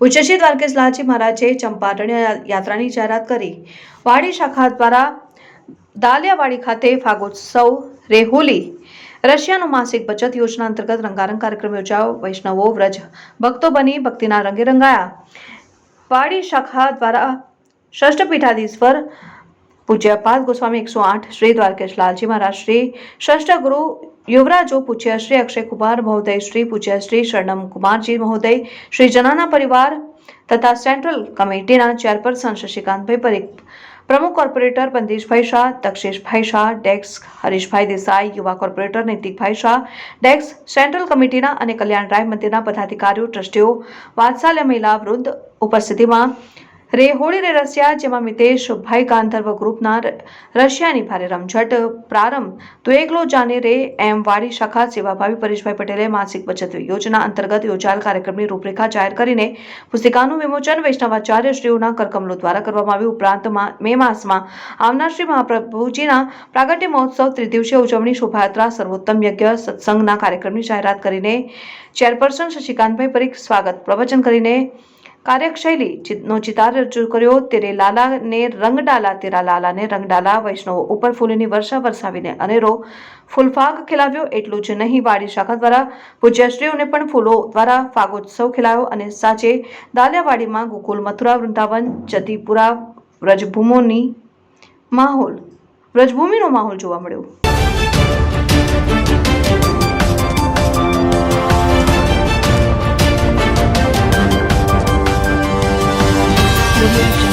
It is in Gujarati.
પૂજ્ય દ્વારકેશ લાલજી મહારાજે ચંપારણ યાત્રાની જાહેરાત કરી. વાડી શાખા દ્વારા દાલિયાવાડી ખાતે ફાગોત્સવ રેહોલી રશિયાનું માસિક બચત યોજના અંતર્ગત રંગારંગ કાર્યક્રમ યોજાયો. વૈષ્ણવો, વ્રજ ભક્તો બની ભક્તિના રંગે રંગાયા. વાડી શાખા દ્વારા ષષ્ઠ પીઠાધીશ્વર પૂજ્યપાદ ગોસ્વામી એકસો આઠ શ્રી દ્વારકેશ લાલજી મહારાજ, શ્રી ષષ્ઠ ગુરુ યુવરાજો પૂજ્ય શ્રી અક્ષય કુમાર મહોદય, શ્રી પૂજ્ય શ્રી શરણમ કુમારજી મહોદય, શ્રી જનાના પરિવાર તથા સેન્ટ્રલ કમિટીના ચેરપર્સન શશિકાંતભાઈ પરીખ, પ્રમુખ કોર્પોરેટર બંદીશભાઈ શાહ તક્ષેશભાઈ શાહ, ડેક્સ હરીશભાઈ દેસાઈ, યુવા કોર્પોરેટર નૈતિકભાઈ શાહ, ડેક્સ સેન્ટ્રલ કમિટીના અને કલ્યાણ રાય મંદિરના પદાધિકારીઓ, ટ્રસ્ટીઓ, વાત્સાલ્ય મહિલા વૃંદ ઉપસ્થિતિમાં રે હોળી રે રસિયા જેમાં મિતેશ ભાઈ ગાંધર્વ ગ્રુપના રશિયાની ભારે રમઝટ પ્રારંભ. તો એકલો જાને રે એમ વાડી શાખા સેવાભાવી પરેશભાઈ પટેલે માસિક બચત યોજના અંતર્ગત યોજાયેલ કાર્યક્રમની રૂપરેખા જાહેર કરીને પુસ્તિકાનું વિમોચન વૈષ્ણવાચાર્ય શ્રીઓના કરકમલો દ્વારા કરવામાં આવ્યું. ઉપરાંત મે માસમાં આવનાર શ્રી મહાપ્રભુજીના પ્રાગટ્ય મહોત્સવ ત્રિદિવસીય ઉજવણી શોભાયાત્રા સર્વોત્તમ યજ્ઞ સત્સંગના કાર્યક્રમની જાહેરાત કરીને ચેરપર્સન શશિકાંતભાઈ પરીખ સ્વાગત. પ્રવચન કરીને કાર્યશૈલી નો ચિતાર રજૂ કર્યો. તેરે લાલાને રંગડાલા, તેરા લાલાને રંગડાલા, વૈષ્ણવો ઉપર ફૂલની વર્ષા વરસાવીને અનેરો ફૂલફાગ ખીલાવ્યો. એટલું જ નહીં, વાડી શાખા દ્વારા પૂજ્યશ્રીઓને પણ ફૂલો દ્વારા ફાગોત્સવ ખેલાયો અને સાચે દાલિયાવાડીમાં ગોકુલ, મથુરા, વૃંદાવન, જતીપુરા, વ્રજભૂમોની માહોલ વ્રજભૂમિનો માહોલ જોવા મળ્યો. Revolution.